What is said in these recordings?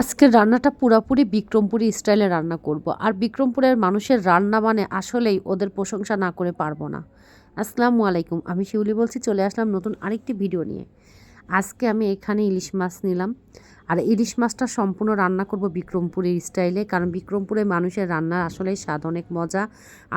আজকের রান্নাটা পুরাপুরি বিক্রমপুরি স্টাইলে রান্না করব। আর বিক্রমপুরের মানুষের রান্না মানে আসলেই ওদের প্রশংসা না করে পারব না। আসসালামু আলাইকুম, আমি শিউলি বলছি, চলে আসলাম নতুন আরেকটি ভিডিও নিয়ে। আজকে আমি এখানে ইলিশ মাছ নিলাম। আর ইলিশ মাছটা সম্পূর্ণ রান্না করব বিক্রমপুরের স্টাইলে, কারণ বিক্রমপুরের মানুষের রান্না আসলেই স্বাদ অনেক মজা।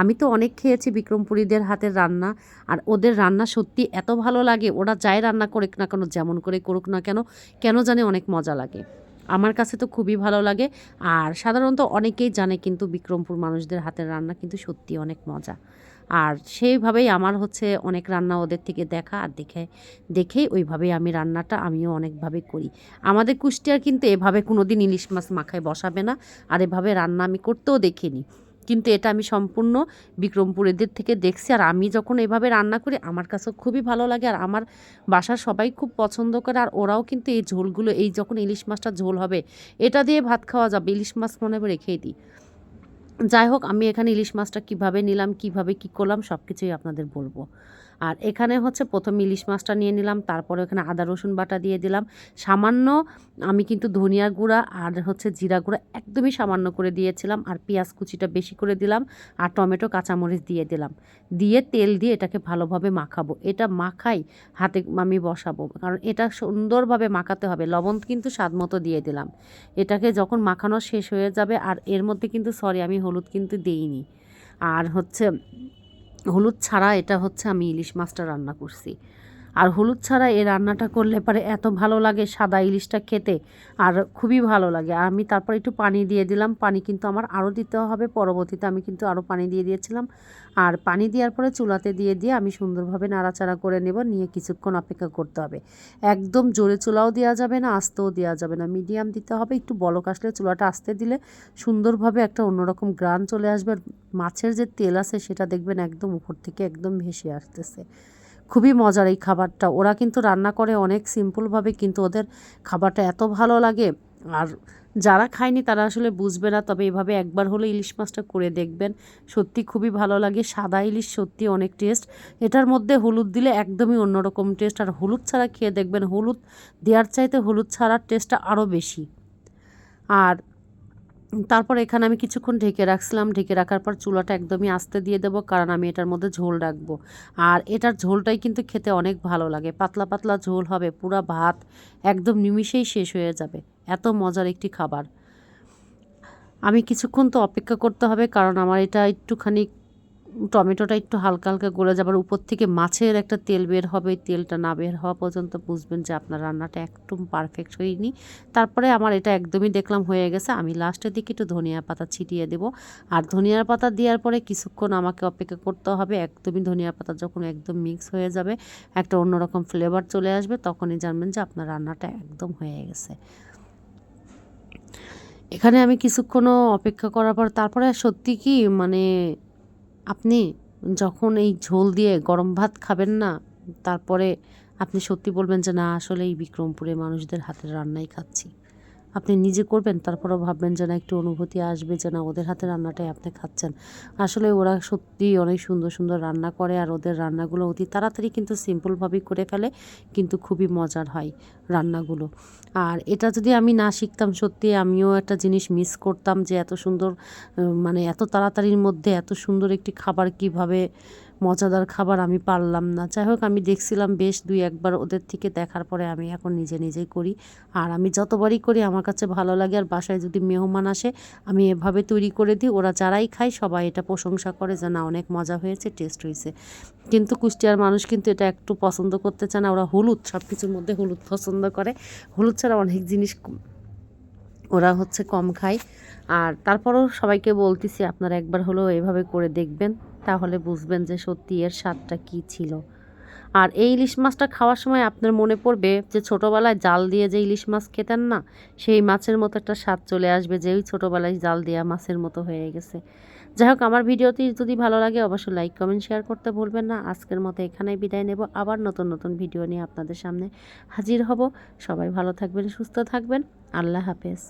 আমি তো অনেক খেয়েছি বিক্রমপুরীদের হাতের রান্না, আর ওদের রান্না সত্যি এত ভালো লাগে, ওরা যাই রান্না করুক না কেন, যেমন করে করুক না কেন কেন জানে অনেক মজা লাগে। আমার কাছে তো খুবই ভালো লাগে। আর সাধারণত অনেকেই জানে কিন্তু বিক্রমপুর মানুষদের হাতের রান্না কিন্তু সত্যি অনেক মজা। আর সেইভাবেই আমার হচ্ছে অনেক রান্না ওদের থেকে দেখা আর দেখে, দেখেই ওইভাবেই আমি রান্নাটা আমিও অনেকভাবে করি। আমাদের কুষ্টিয়ার কিন্তু এভাবে কোনো দিন ইলিশ মাছ মাখায় বসাবে না। আর এভাবে রান্না আমি করতেও দেখিনি। কিন্তু এটা আমি সম্পূর্ণ বিক্রমপুরেদের থেকে দেখছি। আর আমি যখন এভাবে রান্না করি, আমার কাছেও খুবই ভালো লাগে। আর আমার বাসার সবাই খুব পছন্দ করে। আর ওরাও কিন্তু এই ঝোলগুলো, এই যখন ইলিশ মাছটা ঝোল হবে, এটা দিয়ে ভাত খাওয়া যাবে। ইলিশ মাছ মনে হবে রেখেই দিই। যাই হোক, আমি এখানে ইলিশ মাছটা কীভাবে নিলাম, কীভাবে কি করলাম সব কিছুই আপনাদের বলব। আর এখানে হচ্ছে প্রথম ইলিশ মাছটা নিয়ে নিলাম, তারপরে এখানে আদা, রসুন বাটা দিয়ে দিলাম। সামান্য আমি কিন্তু ধনিয়া গুঁড়া আর হচ্ছে জিরা গুঁড়া একদমই সামান্য করে দিয়েছিলাম আর পেঁয়াজ কুচিটা বেশি করে দিলাম আর টমেটো, কাঁচামরিচ দিয়ে দিলাম। দিয়ে তেল দিয়ে এটাকে ভালোভাবে মাখাবো। এটা মাখাই হাতে আমি বসাবো, কারণ এটা সুন্দরভাবে মাখাতে হবে। লবণ কিন্তু স্বাদ মতো দিয়ে দিলাম। এটাকে যখন মাখানো শেষ হয়ে যাবে আর এর মধ্যে কিন্তু, সরি, আমি হলুদ কিন্তু দিইনি। আর হচ্ছে হলুদ ছাড়া এটা হচ্ছে আমি ইলিশ মাছটা রান্না করছি। আর হলুদ ছাড়া এই রান্নাটা করলে পরে এত ভালো লাগে সাদা ইলিশটা খেতে, আর খুবই ভালো লাগে। আর আমি তারপর একটু পানি দিয়ে দিলাম। পানি কিন্তু আমার আরও দিতে হবে। পরবর্তীতে আমি কিন্তু আরও পানি দিয়ে দিয়েছিলাম। আর পানি দেওয়ার পরে চুলাতে দিয়ে দিয়ে আমি সুন্দরভাবে নাড়াচাড়া করে নেব। নিয়ে কিছুক্ষণ অপেক্ষা করতে হবে। একদম জোরে চুলাও দেওয়া যাবে না, আস্তেও দেওয়া যাবে না। মিডিয়াম দিতে হবে। একটু বলক আসলে চুলাটা আস্তে দিলে সুন্দরভাবে একটা অন্যরকম গ্রান চলে আসবে। আর মাছের যে তেল আছে সেটা দেখবেন একদম উপর থেকে একদম ভেসে আসতেছে। খুবই মজার এই খাবারটা। ওরা কিন্তু রান্না করে অনেক সিম্পলভাবে কিন্তু ওদের খাবারটা এত ভালো লাগে। আর যারা খায়নি তারা আসলে বুঝবে না, তবে এভাবে একবার হলে ইলিশ মাছটা করে দেখবেন। সত্যি খুবই ভালো লাগে। সাদা ইলিশ সত্যি অনেক টেস্ট এটার মধ্যে হলুদ দিলে একদমই অন্যরকম টেস্ট আর হলুদ ছাড়া খেয়ে দেখবেন, হলুদ দেওয়ার চাইতে হলুদ ছাড়ার টেস্টটা আরও বেশি। আর তারপর এখানে আমি কিছুক্ষণ ঢেকে রাখছিলাম। ঢেকে রাখার পর চুলাটা একদমই আস্তে দিয়ে দেবো, কারণ আমি এটার মধ্যে ঝোল রাখব। আর এটার ঝোলটাই কিন্তু খেতে অনেক ভালো লাগে। পাতলা পাতলা ঝোল হবে, পুরো ভাত একদম নিমিষেই শেষ হয়ে যাবে। এত মজার একটি খাবার। আমি কিছুক্ষণ তো অপেক্ষা করতে হবে, কারণ আমার এটা একটুখানি টমেটোটা একটু হালকা হালকা গলে যাবার উপর থেকে মাছের একটা তেল বের হবে, তেলটা না বের হওয়া পর্যন্ত বুঝবেন যে আপনার রান্নাটা একদম পারফেক্ট হয়নি। তারপরে আমার এটা একদমই দেখলাম হয়ে গেছে, আমি লাস্টের দিকে একটু ধনিয়া পাতা ছিটিয়ে দেবো। আর ধনিয়ার পাতা দেওয়ার পরে কিছুক্ষণ আমাকে অপেক্ষা করতে হবে, একদমই ধনিয়া পাতা যখন একদম মিক্স হয়ে যাবে, একটা অন্যরকম ফ্লেভার চলে আসবে, তখনই জানবেন যে আপনার রান্নাটা একদম হয়ে গেছে। এখানে আমি কিছুক্ষণও অপেক্ষা করার পর, তারপরে সত্যি কি মানে আপনি যখন এই ঝোল দিয়ে গরম ভাত খাবেন না, তারপরে আপনি সত্যি বলবেন যে, না আসলে এই বিক্রমপুরে মানুষদের হাতের রান্নাই খাচ্ছি। আপনি নিজে করবেন, তারপরেও ভাববেন যেন একটু অনুভূতি আসবে যে না, ওদের হাতে রান্নাটাই আপনি খাচ্ছেন। আসলে ওরা সত্যি অনেক সুন্দর সুন্দর রান্না করে আর ওদের রান্নাগুলো অতি তাড়াতাড়ি কিন্তু সিম্পলভাবেই করে ফেলে, কিন্তু খুবই মজার হয় রান্নাগুলো। আর এটা যদি আমি না শিখতাম, সত্যি আমিও একটা জিনিস মিস করতাম যে এত সুন্দর মানে এত তাড়াতাড়ির মধ্যে এত সুন্দর একটি খাবার কীভাবে মজাদার খাবার আমি পারলাম না। যাই হোক আমি দেখছিলাম বেশ দুই একবার ওদের থেকে দেখার পরে আমি এখন নিজে নিজেই করি। আর আমি যতবারই করি, আমার কাছে ভালো লাগে আর বাসায় যদি মেহমান আসে, আমি এভাবে তৈরি করে দিই, ওরা যারাই খায় সবাই এটা প্রশংসা করে যে না, অনেক মজা হয়েছে, টেস্ট হয়েছে। কিন্তু কুষ্টিয়ার মানুষ কিন্তু এটা একটু পছন্দ করতে চায় না। ওরা হলুদ সব কিছুর মধ্যে হলুদ পছন্দ করে। হলুদ ছাড়া অনেক জিনিস ওরা হচ্ছে কম খায়। আর তারপরও সবাইকে বলতেছি, আপনারা একবার হলেও এভাবে করে দেখবেন। তাহলে বুঝবেন যে সত্যি এর স্বাদটা কী ছিল। আর এই ইলিশ মাছটা খাওয়ার সময় আপনার মনে পড়বে যে ছোটোবেলায় জাল দিয়ে যে ইলিশ মাছ খেতেন না, সেই মাছের মতো একটা স্বাদ চলে আসবে যে ওই ছোটোবেলায় জাল দেওয়া মাছের মতো হয়ে গেছে। যাই হোক, আমার ভিডিওটি যদি ভালো লাগে অবশ্যই লাইক কমেন্ট শেয়ার করতে ভুলবেন না। আজকের মতো এখানেই বিদায় নেব। আবার নতুন নতুন ভিডিও নিয়ে আপনাদের সামনে হাজির হব। সবাই ভালো থাকবেন, সুস্থ থাকবেন। আল্লাহ হাফেজ।